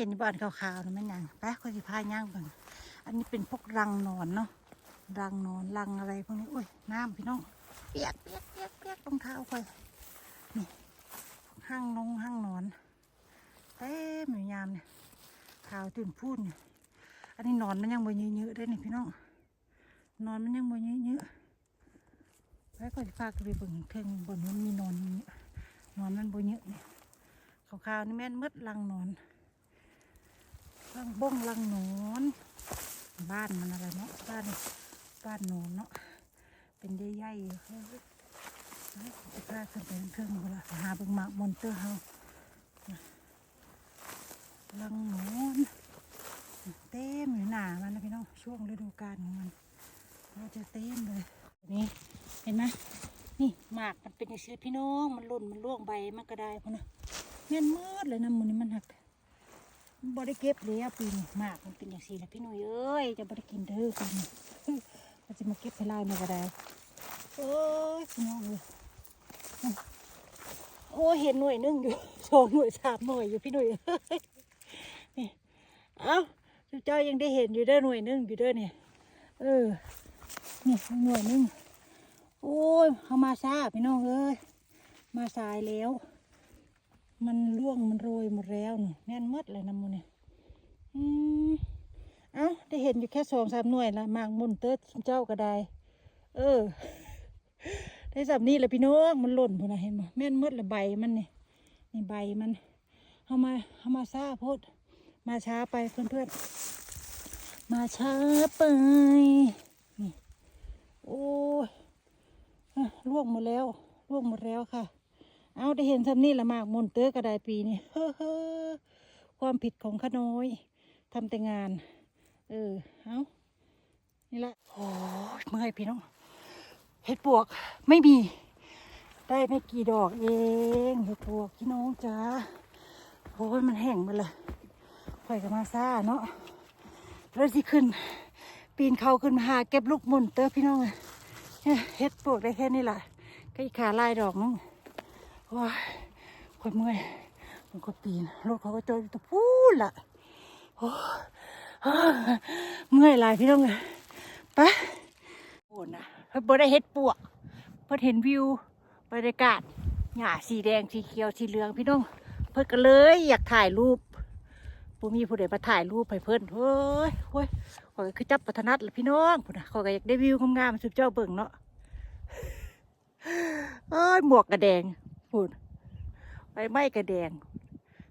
เห็นบ้านขาวๆนะแม่นยังไปค่อยสิพาย่างเบิ่งอันนี้เป็นพวกรังนอนเนาะรังนอนรังอะไรพวกนี้โอ้ยน้ำพี่น้องเปียกเปียกเปียกเปียกรองเท้าค่อยนี่ห้างนงห้างนอนเต็มอยู่ยามเนี่ยขาวตื่นพูดเนี่ยอันนี้นอนมันยังบ่เยอะๆได้นี่พี่น้องนอนมันยังบ่เยอะๆไปก็สิพากันไปเบิ่งเทิงบนมันมีนอนนอนมันบ่เยอะเนี่ยขาวๆนี่แม่นมืดรังนอน ลังบ้องลังหนอนบ้านมันอะไรเนาะบ้านบ้านหนอนเนาะเป็นใหญ่ๆอยู่เฮ้ยเฮ้ยจะพาขึ้นไปเครื่องเวลาหาเบิ่งหมากมอนเตอร์เฮาลังหนอนเต็มอยู่หนามันนะพี่น้องช่วงฤดูกาลของมันเราจะเต็มเลยนี่เห็นไหมนี่หมากมันเป็นอย่างนี้พี่น้องมันหล่นมันร่วงใบมันก็ได้พอนะแม่นมืดเลยนะมือนี้มันหัก บ่ได้เก็บแล้วปีนี้มากมันเป็นอย่างสี่แหละพี่หนุ่ยเอ้ยจะบ่ได้กินเด้อปีนี้มันจะมาเก็บให้ไล่มาก็ได้โอ้ยพี่น้องเลยโอ้เห็นหน่วยหนึงอยู่สองหน่วยสามหน่วยอยู่พี่หนุ่ยเอ้ยนี่เอ้าเจ้ายังได้เห็นอยู่เด้อหน่วยหนึงอยู่เด้อเนี่ยเออนี่หน่วยหนึงโอ้ยเขามาซาพี่น้องเอ้ยมาสายแล้ว มันร่วงมันโรยหมดแล้วนี่แม่นหมดเลยน้ำมันนี่อืมเอ้าได้เห็นอยู่แค่สองสามหน่วยละมากมุนเติร์ดเจ้าก็ได้ เออ ได้สับนี้แหละพี่น้องมันหล่นพนนะเห็นไหมแม่นหมดละใบมันนี่นี่ใบมันเอามาเอามาซาโพดมาช้าไปเพื่อนเพื่อนมาช้าไปนี่โอ้ยอะร่วงหมดแล้วร่วงหมดแล้วค่ะ เอาได้เห็นทำนี่ละมากมนเตอร์กระไดปีนี่เฮ้อความผิดของขน้อยทำแต่งาน เออเอานี่ละโอ้ยเมื่อยพี่น้องเห็ดปวกไม่มี ได้ไม่กี่ดอกเองเห็ดปวกพี่น้องจ้าโอ้ยมันแห้งหมาเลยข่อยกับมาซ่าเนาะแล้วสิขึ้น ปีนเขาขึ้นมาหาเก็บลูกมนเตอร์พี่น้องเห็ดปวกได้แค่นี้แหละก็อีกขาลายดอกนึง โอ้ยคนเมื่อยมันก็ปีนรถเขาก็จอดอยู่ตะพูนละโอ้เมื่อยหลายพี่น้องเลยไปโอ้นะเพิ่นได้เฮ็ดปวกเพิ่นเห็นวิวบรรยากาศหญ้าสีแดงสีเขียวสีเหลืองพี่น้อง เพิ่นก็เลย อยากถ่ายรูปบ่มีผู้ใดมาถ่ายรูปให้เพิ่นเฮ้ยโอ้ยขอยก็คือจับปัทนัดละพี่น้องพุ่นนะขอยก็อยากได้วิวงามๆสุดเจ้าเบิ่งเนาะเอ้ยหมวกกระแดง พูดใบไม้กระแดง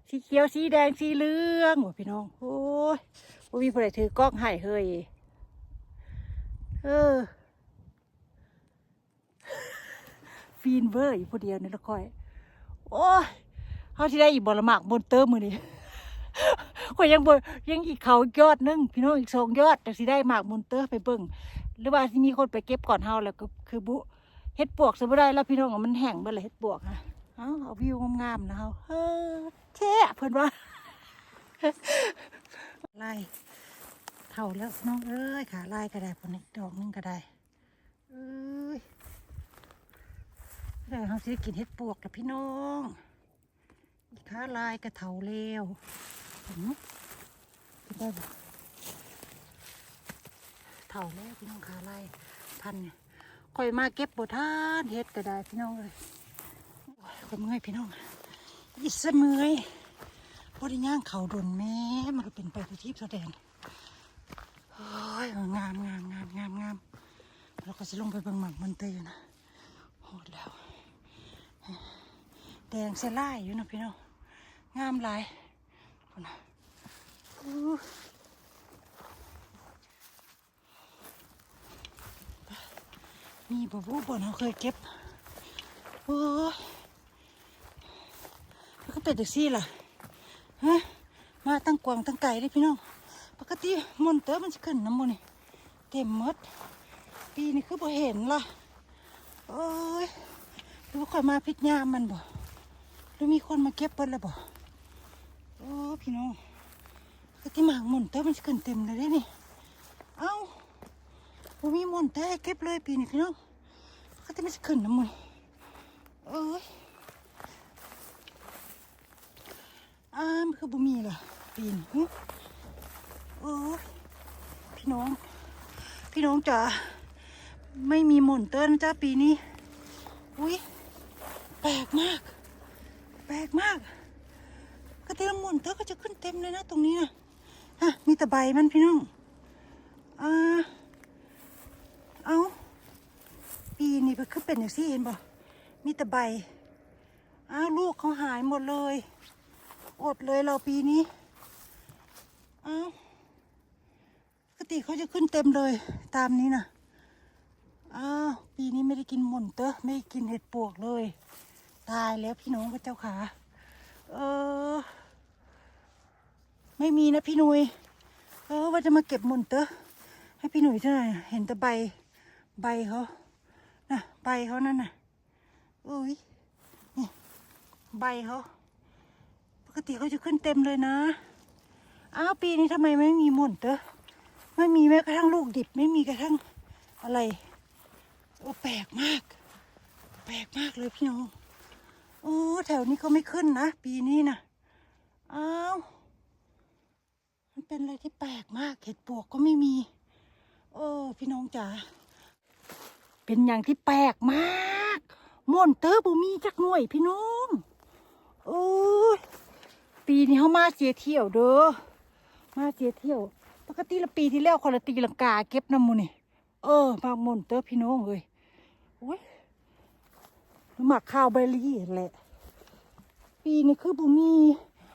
สีเขียวสีแดงสีเหลืองโอ้พี่น้อง โอ้ยบ่มีผู้ใดถือกล้องให้เฮ้ยเออฟีนเวอร์อยู่ผู้เดียวนี่ละค่อย โอ้ยเขาที่ได้อีกบอลหมากบนเติมมือนี่ข่อยยังบยังอีกเขายอดหนึงพี่น้องอีกสองยอดแต่สิได้หมากบนเตอร์ไปเบิ่งหรือว่าสิมีคนไปเก็บก่อนเฮาแล้วก็คือบุเฮ็ดปวกสบ่ได้แล้วพี่น้องอะมันแห้งเบ่เลยเฮ็ดปวกฮะ เอาเอาวิวงามๆนะเฮาเฮ้อแช่เพิ่อนว่าไล่เท่าแล้วน้องเอ้ยขาไล่ก็ได้พุ่นนี่ดอกนึงก็ได้เอ้ยได้เฮาสิได้กินเฮ็ดปวกกับพี่น้องขาลายก็เท่าแล้วเห็นไหมกินได้บ่เท่าแล้วพี่น้องขาลายพันเนี่ยข่อยมาเก็บบทานเฮ็ดก็ได้พี่น้องเลย โอ้ยข่อยเมื่อยพี่น้องอิสเมื่อยพอได้ย่างเขาดนแม่มันก็เป็นไปทุกทิพย์แสดงโอ้ยงามงามงามงามงามเราก็จะลงไปบิ่งหมักมันเตยนะโหดแล้ว แดงเสยไล่อยู่นะพี่น้องงามหลายพุ่นนะมีบ่บูบ่นเขาเคยเก็บโอ้ เป็นแท็กซี่ล่ะฮะมาตั้งกวางตั้งไก่เลยพี่น้องปกติมนเตอร์มันจะขึ้นน้ำมันนี่เต็มหมด ปีนี้คือบ่เห็นล่ะโอ้ยหรือว่าคอยมาพิษยามมันบ่หรือมีคนมาเก็บเปิดแล้วบ่โอ้พี่น้องปกติหมากมนเตอร์มันจะขึ้นเต็มเลยเด้นี่เอ้าผมมีมนแต่เก็บเลยปีนี้พี่น้องเขาจะไม่ขึ้นน้ำมันเอ้ย อ่ามันคือบ่มีล่ะปีนโอ้ยพี่น้อง พี่น้องจ๋าไม่มีหม่นเติ้ลจ้าปีนี้ อุ้ยแปลกมาก แปลกมากกระเทียมหม่นเติ้ลก็จะขึ้นเต็มเลยนะตรงนี้นะฮะมีแต่ใบมันพี่น้องอ่าเอาปีนี้มันคือเป็นอย่างที่เห็นบ่มีแต่ใบอ้าวลูกเขาหายหมดเลย อดเลยเราปีนี้อ้าวปกติเขาจะขึ้นเต็มเลยตามนี้นะอ้าวปีนี้ไม่ได้กินหม่นเตอะไม่ได้กินเห็ดปวกเลย ตายแล้วพี่น้องพระเจ้าขา เออ ไม่มีนะพี่หนุยเออว่าจะมาเก็บหม่นเตอะให้พี่หนุ่ยเท่าไหร่เห็นแต่ใบ ใบเขาน่ะ ใบเขานั่นน่ะอุ้ยนี่ใบเขา กติเขาจะขึ้นเต็มเลยนะ อ้าวปีนี้ทำไมไม่มีหม่นเตอะไม่มีแม้กระทั่งลูกดิบไม่มีกระทั่งอะไรโอ้แปลกมาก แปลกมากเลยพี่น้องโอ้แถวนี้ก็ไม่ขึ้นนะปีนี้นะอ้าวมันเป็นอะไรที่แปลกมากเห็ดปวกก็ไม่มีโอ้พี่น้องจ๋าเป็นอย่างที่แปลกมากม่วนเตอร์บ่มีจักหน่วยพี่น้องโอ้ย ปีนี้เขามาเสียเที่ยวเด้อมาเสียเที่ยว ปกติละปีที่แล้วคนละตีลังกาเก็บน้ำมูนี่เออมากมนเตอร์พี่น้องเลยโอ้ยหมักข้าวใบลี่แหละ ปีนี้คือบ่มี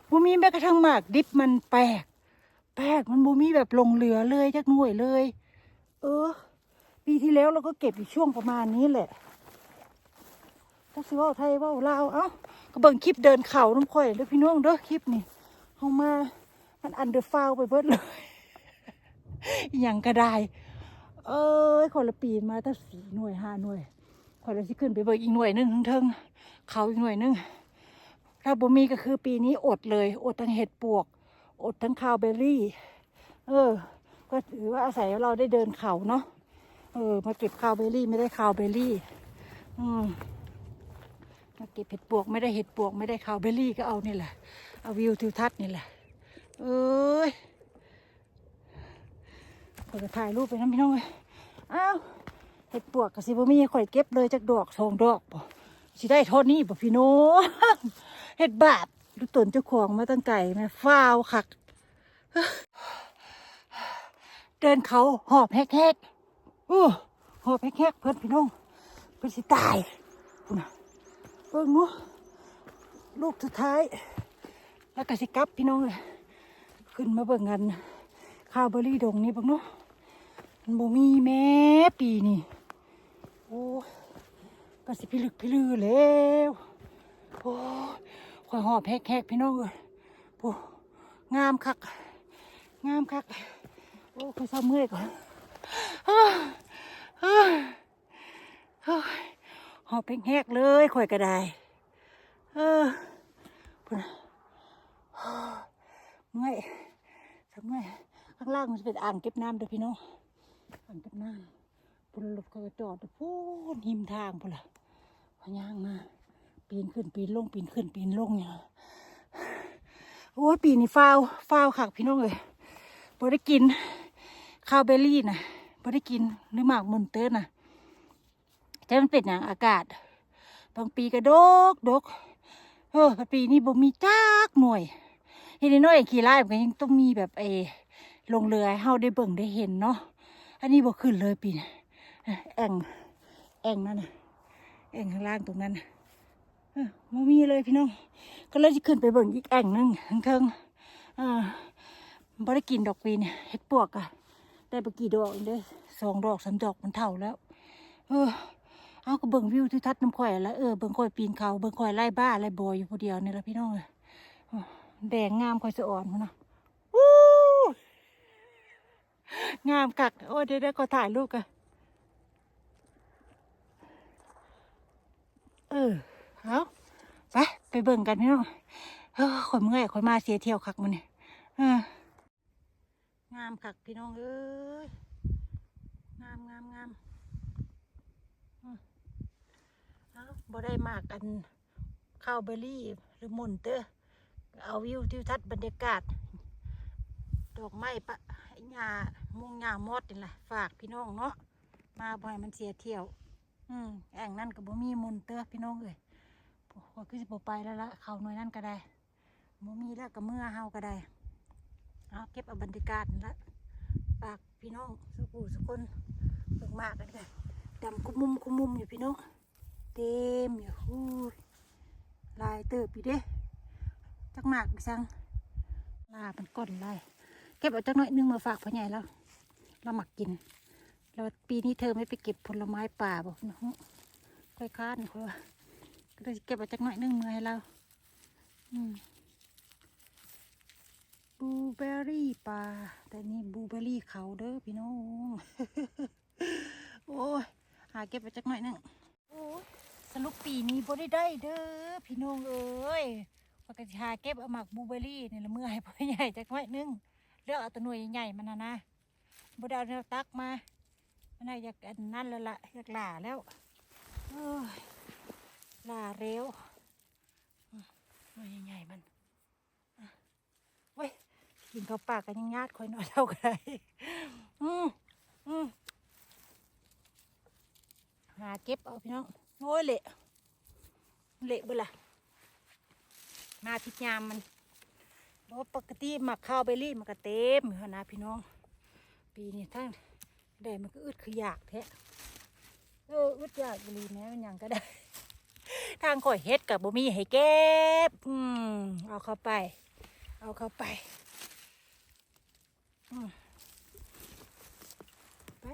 บ่มีแม้กระทั่งหมากดิบมันแปลก แปลกมันบ่มีแบบลงเหลือเลยจักหน่วยเลย เออ ปีที่แล้วเราก็เก็บอยู่ช่วงประมาณนี้แหละ ถ้าสิว่าไทยว่าลาวเอ้าก็เบิ่งคลิปเดินเขาน้ำข่อยเด้อพี่น้องเด้อคลิปนี่เอามา มันอันเดอร์ฟาวไปเบิดเลยอย่างก็ได้ เอ้ยคนละปีนมาตั้งสี่หน่วยห้าหน่วยคนละสิขึ้นไปเบิ่งอีกหน่วยหนึงเทิงๆเขาอีกหน่วยหนึงถ้าบ่มีก็คือปีนี้อดเลย อดทั้งเห็ดปวก อดทั้งคาวเบอรี่ เออ ก็ถือว่าอาศัยเราได้เดินเขาเนาะเออ มาเก็บคาวเบอรี่ไม่ได้คาวเบอร์รี่ อืม มาเก็บเห็ดปวกไม่ได้เห็ดปวกไม่ได้คาวเบอรี่ก็เอานี่แหละ เอาวิวทิวทัศน์นี่แหละ เอ้ยขอยจะถ่ายรูปไปน้ำพี่น้องเลยอ้าวเห็ดปวกกับสิบ่มีข่อยเก็บเลยจากดอกสองดอกบ่สิได้เท่านี้บ่พี่น้องเห็ดบาปดูตนเจ้าของมาตั้งไก่แม่ฟ้าวคัก เดินเขาหอบแฮกๆอู้หอบแฮกๆเพื่อนพี่น้องเพื่อนสิตายพุ่นน่ะ เบิ่งหนูลูกสุดท้าย แล้วก็สิกลับพี่น้องเลยขึ้นมาเบิ่งกันข้าวเบอร์รี่ดงนี่เบิ่งเนาะมันบ่มีแม่ปีนี่โอ้ก็สิพิลึกพิลือแล้วโอ้ยคอยหอบแฮกๆพี่น้องเลยโอ้งามคัก งามคัก โอ้คอยเศร้าเมื่อยก่อนอ้าอ้าอ้า หอบแหกเลยข่อยกระไดเออพุ่นเมื่อยสักเมื่อยข้างล่างมันจะเป็นอ่างเก็บน้ำเด้อพี่น้องอ่างเก็บน้ำพุ่นรถก็จอดพูนหิมทางพุ่นล่ะพย่างมาปีนขึ้นปีนลงปีนขึ้นปีนลงเนี่ยโอ้ปีนี้ฟ้าวฟ้าวคักพี่น้องเลยบ่ได้กินข้าวเบอร์รี่นะบ่ได้กินหรือหมากมนเตอร์นะ แต่มันเป็นอย่างอากาศ บางปีก็ดกดกเออปีนี้บ่มีจักหน่วยเห็นน้อยๆขี่ไล่มันก็ยังต้องมีแบบเอลงเรือให้เฮาได้เบิ่งได้เห็นเนาะอันนี้บ่ขึ้นเลยปีนแอ่งแอ่งนั่นน่ะแอ่งข้างล่างตรงนั้นบ่มีเลยพี่น้อง ก็เลยจะขึ้นไปเบิ่งอีกแอ่งนึงทั้งเทิงๆอ่าบ่ได้กินดอกปีเนี่ยเห็ดปวกอะได้ไปกี่ดอกเองเด้สองดอกสามดอกมันเท่าแล้ว เออ เอาก็เบิ่งวิวที่ทัดน้ำข่อยล้วเออเบิ่งข่อยปีนเขาเบิ่งข่อยไล่บ้าไล่บอยอยู่ผู้เดียวนี่ละพี่น้องเลยแดงงามข่อยสะอ่อนมันนะวู้งามกักโอ้เดี๋ยวได้ขอถ่ายรูปกันเออเอาไปไปเบิ่งกันพี่น้องเออข่อยเมื่อยข่อยมาเสียเที่ยวคักมันเนี่ยเอองามคักพี่น้องเอ้ยงามงามงามอืมเอา บ่ได้มากอันข้าวเบอร์รี่หรือมุนเตอร์เอาวิวทิวทัศน์บรรยากาศ ดอกไม้ปะหญ้ามุงหญ้ามอดนี่แหละฝากพี่น้องเนาะมาบ่อยมันเสียเที่ยว อืมแอ่งนั่นก็บ่มีมุนเตอพี่น้องเอ้ยก็คือสิบไปแล้วละเขาหน่วยนั่นก็ได้บ่มีแล้วก็เมื่อเฮาก็ได้เอาเก็บเอาบรรยากาศนั่ละฝากพี่น้องสุกูสุคนมากกันกันดำคุมมุมคุมมุมอยู่พี่น้อง เต็มอยู่ฮู้ยลายเติบอยู่เด้จักหมากไปสั่งลาเป็นก้อนลายเก็บเอาจักหน่อยนึงมาฝากพ่อใหญ่แล้วเราหมักกินแล้วปีนี้เธอไม่ไปเก็บผลไม้ป่าบอกนะฮะค่อยค้านค่อยว่าก็เลยเก็บเอาจักหน่อยนึงมาให้เราอืมบลูเบอร์รี่ป่าแต่นี่บลูเบอร์รี่เขาเด้อพี่น้อง โอ้ย หาเก็บเอาจักหน่อยนึงโอ้ย สรุปปีนี้บ่ได้ได้เด้อพี่น้องเอ้ยปกติหาเก็บเอาหมักบลูเบอร์รี่นี่ละเมื่อให้พ่อใหญ่จักหน่อยนึงเลือกเอาตัวหน่วยใหญ่ๆมันนะนะบ่ได้เอาแนวตักมามันน่าอยากนั่นแล้วล่ะอยากหล่าแล้วหล่าเร็วหน่อยใหญ่ๆมันอะเว้ยกินข้าวปากกันยังญาติคอยนอยเท่าได้อืมอืมหาเก็บเอาพี่น้อง โอ้ยเละเละเบ่ล่ะมาทิศยามมันเพราะปกติหมักข้าวเบรีมันก็เต็มอยู่หั่นนะพี่น้อง ปีนี้ทั้งแดดมันก็อึดคืออยากแท้เอออึดอยากอีหลีแม้มันยังก็ได้ ทางข่อยเฮ็ดกับบ่มีให้เก็บอืมเอาเข้าไป เอาเข้าไปอืมไป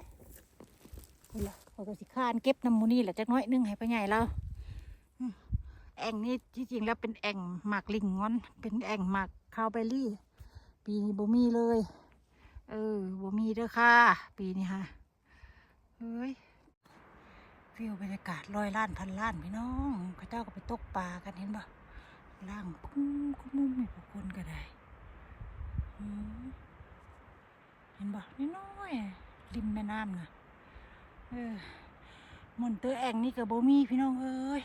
เอาล่ะ เขาก็สิคร้านเก็บน้ำมูนี่แหละจักน้อยนึงให้พ่อใหญ่เราอืมแองนี้ที่จริงแล้วเป็นแองหมากลิงงอน เป็นแองหมากคาวเบอรี่ ปีนี้บ่มีเลย เออบ่มีเด้อค่ะ ปีนี้ค่ะเฮ้ยฟิวบรรยากาศร้อยล้านพันล้านพี่น้องข้าเจ้าก็ไปตกปลากันเห็นบ่ล่างคุ้มคุ้มมุมมีผู้คนก็ได้เห็นบ่นี่น้อยริมแม่น้ำน่ะ เออหมุนเตอแองนี่ก็บ่มีพี่น้องเอ้ย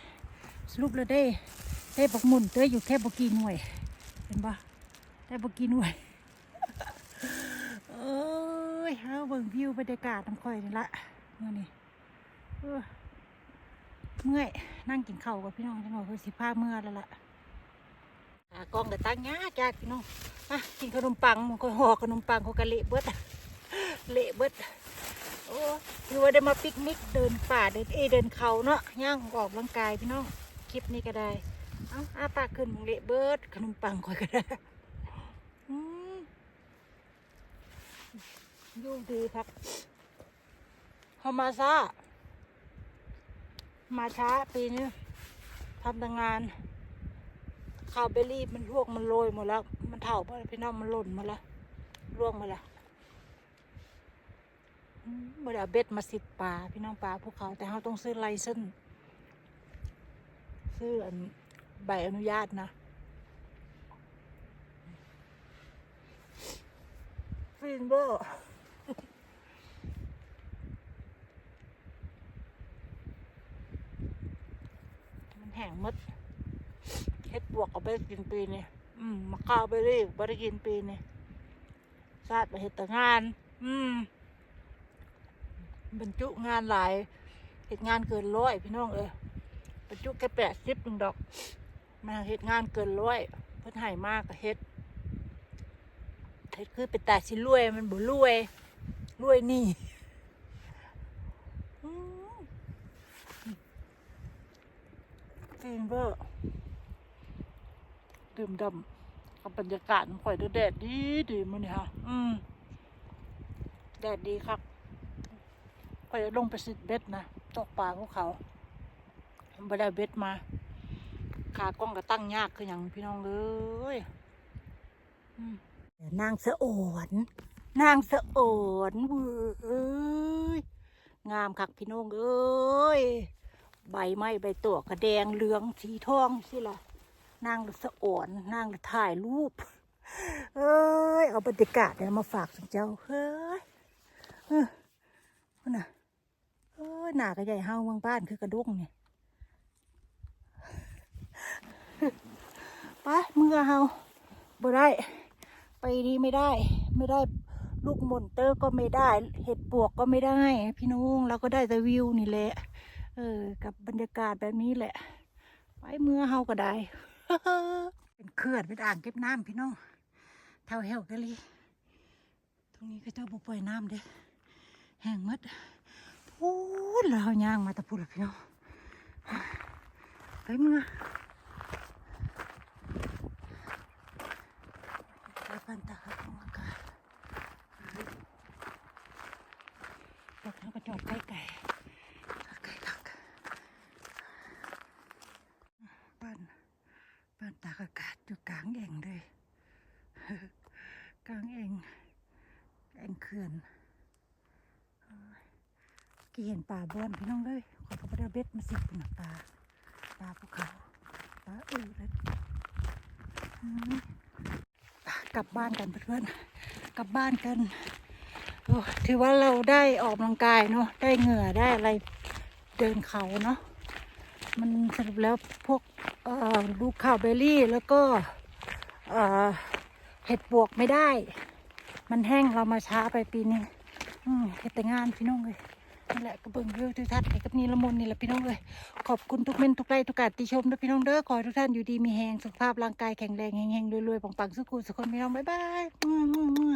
สรุปแล้วได้ได้บักหมุนเตออยู่แค่บ่กี่หน่วยเห็นบ่ได้บ่กี่หน่วยเอ้ยเฮาเบิ่งวิวบรรยากาศน้ำค่อยนี่ละเมื่อนี้เมื่อยนั่งกินข้าวกับพี่น้องจังหวะคือสิพาเมื่อแล้วล่ะกล้องแต่ตั้งยากยากพี่น้องอะกินขนมปังมันก็ห่อขนมปังเขากะเละเบิดเละเบิด อ้คือว่าได้มาปิกนิกเดินป่าเดินเอเดินเขาเนาะย่างออกกำลังกายพี่น้องคลิปนี้ก็ได้เอาอาปากขึ้นมึงเละเบิดขนมปังค่อยก็ได้อยูดีครับเฮามาซามาช้าปีนี้ทำแต่งานข้าวเบลลี่มันลวกมันโรยหมดแล้ว มันเถ่าไปพี่น้องมันหล่นหมาแล้วร่วงหมาแล้ว บ่ได้เอาเบ็ดมาสิบปลาพี่น้องปลาภูเขาแต่เราต้องซื้อไลเซนซื้อใบอนุญาตนะฟินเบอร์มันแห้งมดเฮ็ดบวกเอาไปกินปีนี่อืมมะข้าวไปเรียกบริกินปีนี่ซาดไปเฮ็ดแต่งาน อืม บรรจุงานหลายเฮ็ดงานเกินร้อยพี่น้องเอ้ยบรรจุแค่แปดสิบหนึ่งดอกมาเฮ็ดงานเกินร้อยเพิ่นให้มากก็เฮ็ดเฮ็ดคือเป็นตาสิรวยมันบ่รวยรวยหนี่อืมฟินเวอร์ดื่มดำกับบรรยากาศข่อยด้วยแดดดีดีมันนี่ฮะอืมแดดดีครับ อยลงไปสิเบ็ดนะตกปลาพวกเขาไม่ได้เบ็ดมา ขากล้องก็ตั้งยากคืออย่างพี่น้องเลยนางสะโอนนางสะโอนเว้ยงามคักพี่น้องเอ้ยใบไม้ใบตัวกระแดงเหลืองสีทองสิล่ะนางสะอ่อนนางถ่ายรูปเอ้ยเอาบรรยากาศเนี่ยมาฝากสังเจ้าเฮ้ยเออ นั่นน่ะเอ้ยหนากระใหญ่เฮาเมืองบ้านคือกระด้งเนี่ยไปเมื่อเฮาบ่ได้ ไปนี้ไม่ได้ ไม่ได้ลูกมอนเตอร์ก็ไม่ได้ เห็ดปวกก็ไม่ได้ พี่น้องเราก็ได้แต่วิวนี่แหละ เออ กับบรรยากาศแบบนี้แหละ ไปเมื่อเฮาก็ได้ เป็นเขื่อนเป็นอ่างเก็บน้ำพี่น้องเท่าเฮลกะลีตรงนี้ก็เจ้าบุปล่อยน้ำเด้แห้งหมด พูดแล้วย่างมาตะพูดแล้วพี่น้องไปเมื่อไปปันตาของอากาศรถเราก็จอดใกล้ไก่ไก่ทักบ้านบ้านตากอากาศอยู่กลางเองเลยกลางเองเองเขื่อน กี่เห็นป่าบอนพี่น้องเลยขอยก็ไปเอาเบ็ดมาสิปุ่นน่ะปลาปลาภูเขาปลาอือเลยกลับบ้านกันเพื่อนๆกลับบ้านกันถือว่าเราได้ออกกำลังกายเนาะได้เหงื่อได้อะไรเดินเขาเนาะมันสรุปแล้วพวกลูกข่าวเบอร์รี่แล้วก็เห็ดปวกไม่ได้ มันแห้งเรามาช้าไปปีนี้เห็ดแต่งานพี่น้องเลย นี่แหละกระเบื้องวิวทิวทัศน์ให้กับนีละมนนี่แหละพี่น้องเลยขอบคุณทุกเม้นทุกไลค์ทุกการติชมด้วยพี่น้องเด้อขอทุกท่านอยู่ดีมีแหงสุขภาพร่างกายแข็งแรงแหงๆรวยๆปังๆสุขุสุขคนพี่น้องบ๊ายบายอืม